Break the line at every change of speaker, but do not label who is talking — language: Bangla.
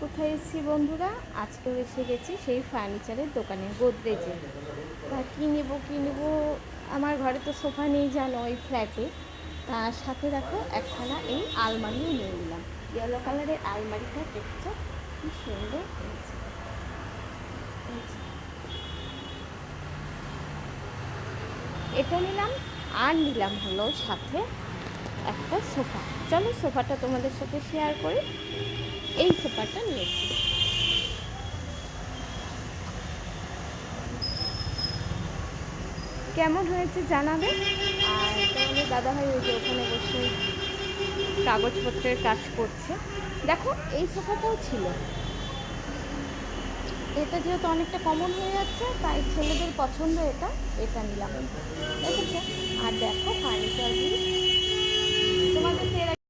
কোথায় এসেছি বন্ধুরা? আজকেও এসে গেছি সেই ফার্নিচারের দোকানে, গোদরেজে। তা কী নেব কী নেব? আমার ঘরে তো সোফা নেই, জানো, ওই ফ্ল্যাটে তার সাথে দেখো একখানা এই আলমারিও নিয়ে নিলাম। ইয়েলো কালারের আলমারিটা দেখছ? কি সুন্দর হয়েছে। এটা নিলাম, আর নিলাম হলো সাথে একটা সোফা। চলো সোফাটা তোমাদের সাথে শেয়ার করি। এই সোফাটা নিয়েছি কেমন হয়েছে জানাবে? আর তোমাদের দাদাভাই ওই যে ওখানে বসে কাগজপত্রের কাজ করছে। দেখো, এই সোফাটাও ছিল। এটা যেহেতু অনেকটা কমন হয়ে যাচ্ছে, তাই ছেলেদের পছন্দ এটা। এটা নিলাম। ঠিক আছে আর দেখো